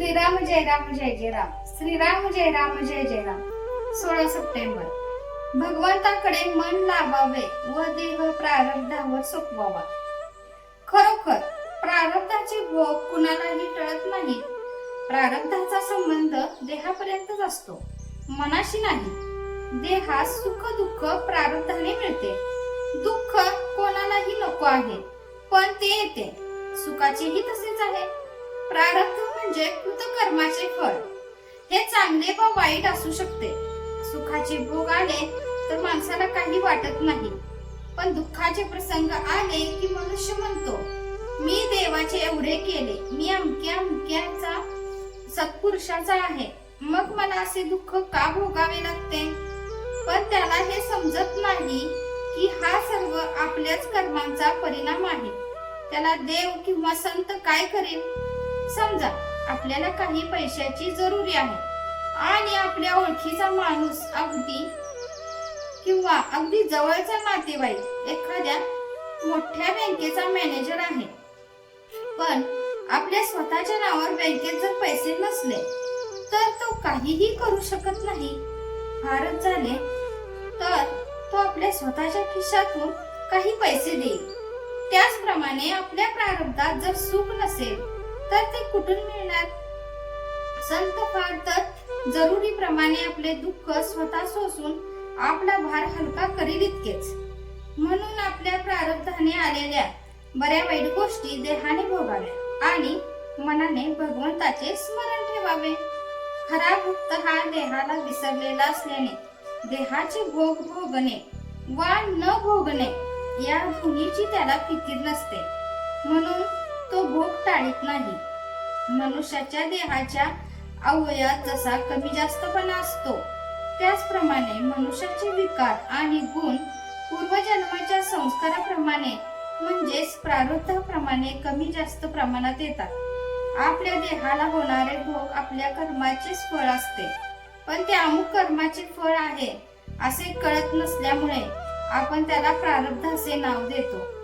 श्रीराम जय राम जय जय राम. श्रीराम जय राम जय जय राम. सोळा सप्टेंबर. भगवंताकडे मन लावावे व देह प्रारब्धावर सोपवावा. खरोखर प्रारब्धाचे भोग कुणालाही टळत नाही. प्रारब्धाचा संबंध देहापर्यंतच असतो. मनाशी नाही. देहात सुख दुःख प्रारब्धाने मिळते. दुःख कोणालाही नको आहे पण ते येते. सुखाचेही तसेच आहे. प्रारब्ध म्हणजे कृतकर्माचे फळ. हे चांगले व वाईट असू शकते. सुखाचे भोग आले तर माणसाला काही वाटत नाही. पण दुःखाचे प्रसंग आले की मनुष्य म्हणतो मी देवाचे एवढे केले. मी अमक्या अमक्याचा सत्पुरुषाचा आहे. मग मला असे दुःख का भोगावे लागते? पण त्याला हे समजत नाही की हा सर्व आपल्याच कर्मांचा परिणाम आहे. त्याला देव किंवा संत काय करेल? समजा आपल्याला काही पैशाची जरुरी आहे आणि आपल्या ओळखीचा माणूस अगदी किंवा अगदी जवळचा नातेवाईक एखाद्या मोठ्या बँकेचा मॅनेजर आहे. पण आपल्या स्वतःच्या नावावर बँकेत जर पैसे नसले तर तो काहीही करू शकत नाही. फारच झाले तर तो आपल्या स्वतःच्या खिशातून काही पैसे देईल. त्याचप्रमाणे आपल्या प्रारब्धात जर सुख नसेल तर ते कुठून मिळणार? संत फार तर जरुरीप्रमाणे आपले दुःख स्वतः सोसून आपला भार हलका करील इतकेच. म्हणून आपल्या प्रारब्धाने आलेल्या बऱ्या वाईट गोष्टी देहाने भोगाव्या आणि मनाने भगवंताचे स्मरण ठेवावे. खरा भक्त हा देहाला विसरलेला असल्याने देहाचे भोग भोगणे वा न भोगणे या दोन्हीची त्याला फिकीर नसते. म्हणून तो भोग टाळीत नाही. मनुष्याच्या देहाच्या अवयवात जसा कमी जास्तपणा असतो त्याचप्रमाणे मनुष्याचे विकार आणि गुण पूर्वजन्माच्या संस्काराप्रमाणे म्हणजेच प्रारब्धाप्रमाणे कमी जास्त प्रमाणात येतात. आपल्या देहाला होणारे भोग आपल्या कर्माचेच फळ असते. पण ते अमुक कर्माचे फळ आहे असे कळत नसल्यामुळे आपण त्याला प्रारब्ध असे नाव देतो.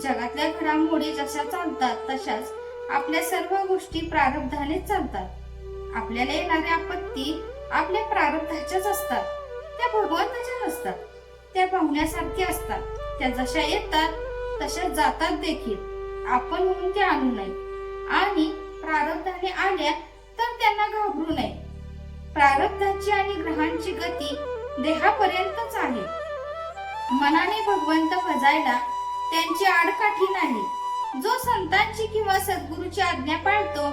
जगातल्या घडामोडी जशा चालतात तशाच आपल्या सर्व गोष्टी प्रारब्धानेच चालतात. आपल्याला येणाऱ्या आपत्ती आपल्या प्रारब्धाच्याच असतात. त्या भगवंताच्या नसतात त्या पाहुण्यासारख्या असतात. त्या जशा येतात तशा जातात देखील. आपण म्हणून त्या आणू नये. आणि प्रारब्धाने आल्या तर त्यांना घाबरू नये. प्रारब्धाची आणि ग्रहांची गती देहापर्यंतच आहे. मनाने भगवंत भजायला त्यांची आडकाठी नाही. जो संतांची किंवा सद्गुरूची आज्ञा पाळतो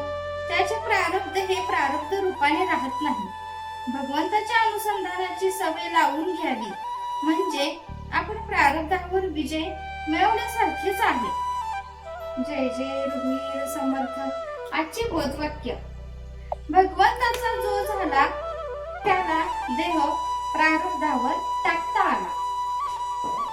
त्याचे प्रारब्ध हे प्रारब्ध रूपाने राहत नाही. भगवंताच्या अनुसंधानाची सवय लावून घ्यावी. म्हणजे आपण प्रारब्धावर विजय मिळवण्यासारखेच आहे. जय जय रघुवीर समर्थ. आजचे बोधवाक्य. भगवंताचा